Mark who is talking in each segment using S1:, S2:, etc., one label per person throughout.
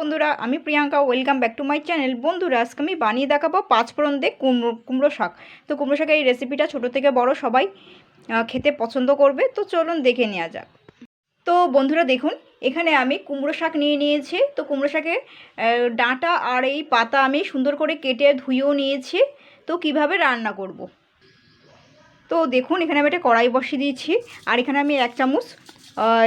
S1: বন্ধুরা, আমি Priyanka welcome back to my channel বন্ধুরা, আজকে আমি বানিয়ে দেখাবো পাঁচ ফোড়ন দিয়ে কুমড়ো কুমড়ো শাক। তো কুমড়ো শাকের এই রেসিপিটা ছোট থেকে বড় সবাই খেতে পছন্দ করবে। তো চলুন দেখে নেওয়া যাক। তো বন্ধুরা, দেখুন, এখানে আমি কুমড়ো শাক নিয়ে নিয়েছি। তো কুমড়ো শাকের ডাঁটা আর এই পাতা আমি সুন্দর করে কেটে ধুয়েও নিয়েছি। তো কীভাবে রান্না করব। তো দেখুন, এখানে আমি একটা কড়াই বসিয়ে দিয়েছি। আর এখানে আমি এক চামচ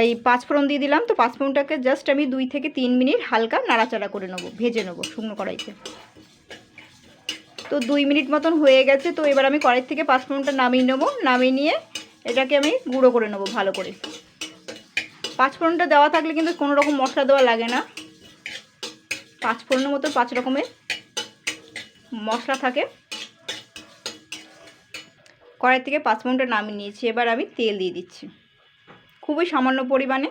S1: এই পাঁচ ফোড়ন দিয়ে দিলাম, তো পাঁচ ফোড়নটাকে জাস্ট আমি দুই থেকে তিন মিনিট হালকা নাড়াচাড়া করে নেব, ভেজে নেব শুকনো কড়াইতে। তো দুই মিনিট মতন হয়ে গেছে, তো এবার আমি কড়াই থেকে পাঁচ ফোড়নটা নামিয়ে নেব, নামিয়ে নিয়ে এটাকে আমি গুঁড়ো করে নেব ভালো করে। পাঁচ ফোড়নটা দেওয়া থাকলে কিন্তু কোনো রকম মশলা দেওয়া লাগে না। পাঁচ ফোড়নের মতো পাঁচ রকমের মশলা থাকে। কড়াই থেকে পাঁচ ফোড়নটা নামিয়ে নিয়েছি, এবার আমি তেল দিয়ে দিচ্ছি। খুবই সামান্য পরিমাণে।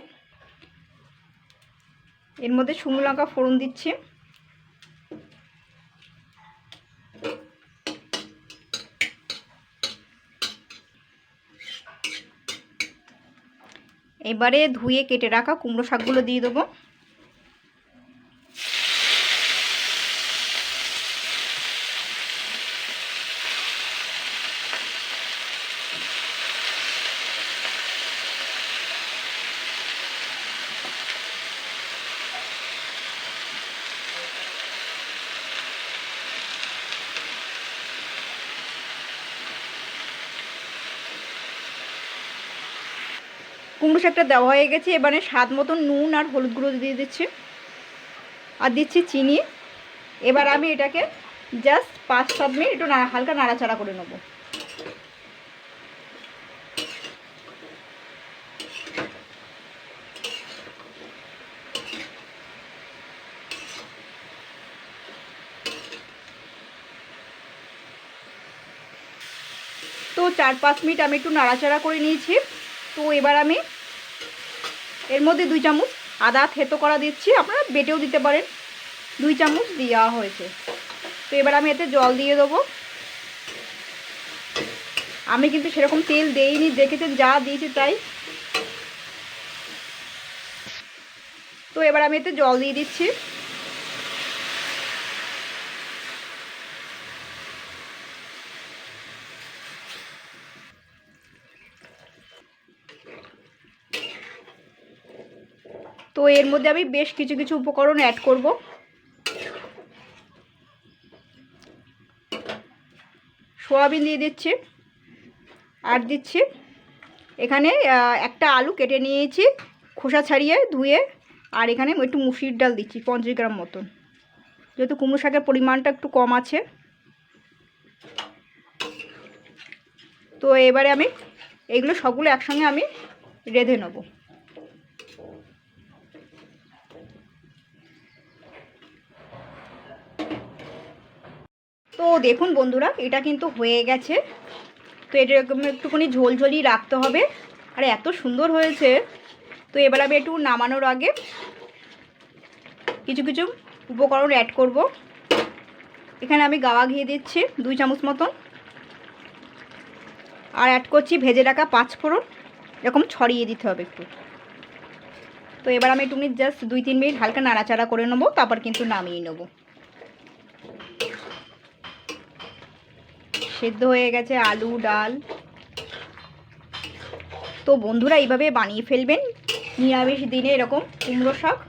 S1: এর মধ্যে শুকনো লঙ্কা ফোড়ন দিচ্ছি। এবারে ধুয়ে কেটে রাখা কুমড়ো শাকগুলো দিয়ে দেবো। কুমড়ো শাকটা দেওয়া হয়ে গেছে, এবারে স্বাদ মতন নুন আর হলুদ গুঁড়ো দিয়ে দিচ্ছি। আর দিচ্ছি চিনি। এবার আমি এটাকে জাস্ট পাঁচ সাত মিনিট একটু হালকা নাড়াচাড়া করে নেব। তো চার পাঁচ মিনিট আমি একটু নাড়াচাড়া করে নিয়েছি। তো এবার আমি এর মধ্যে দুই চামচ আদা থেতো করা দিচ্ছি। আপনারা বেটেও দিতে পারেন। দুই চামচ দেওয়া হয়েছে। তো এবার আমি এতে জল দিয়ে দেবো। আমি কিন্তু সেরকম তেল দেইনি, দেখেছেন যা দিয়েছি তাই। তো এবার আমি এতে জল দিয়ে দিচ্ছি। তো এর মধ্যে আমি বেশ কিছু কিছু উপকরণ অ্যাড করব। সোয়াবিন দিয়ে দিচ্ছি, আর দিচ্ছি এখানে একটা আলু কেটে নিয়েছি, খোসা ছাড়িয়ে ধুয়ে, আর এখানে একটু মুসির ডাল দিচ্ছি, পঞ্চাশ গ্রাম মতন। যেহেতু কুমড়ো শাকের পরিমাণটা একটু কম আছে। তো এবারে আমি এগুলো সবগুলো একসঙ্গে আমি রেঁধে নেব। তো দেখুন বন্ধুরা, এটা কিন্তু হয়ে গেছে। তো এটা এরকম একটুখানি ঝোলঝোলই রাখতে হবে। আর, এত সুন্দর হয়েছে। তো এবার আমি একটু নামানোর আগে কিছু কিছু উপকরণ অ্যাড করব। এখানে আমি গাওয়া ঘিয়ে দিচ্ছি, দুই চামচ মতন। আর অ্যাড করছি ভেজে রাখা পাঁচ ফোড়ন এরকম ছড়িয়ে দিতে হবে একটু। তো এবার আমি একটু জাস্ট দুই তিন মিনিট হালকা নাড়াচাড়া করে নেব, তারপর কিন্তু নামিয়ে নেব। সেদ্ধ হয়ে গেছে আলু, ডাল। তো বন্ধুরা, এইভাবে বানিয়ে ফেলবেন। নিরামিষ দিনে এরকম কুমড়ো শাক।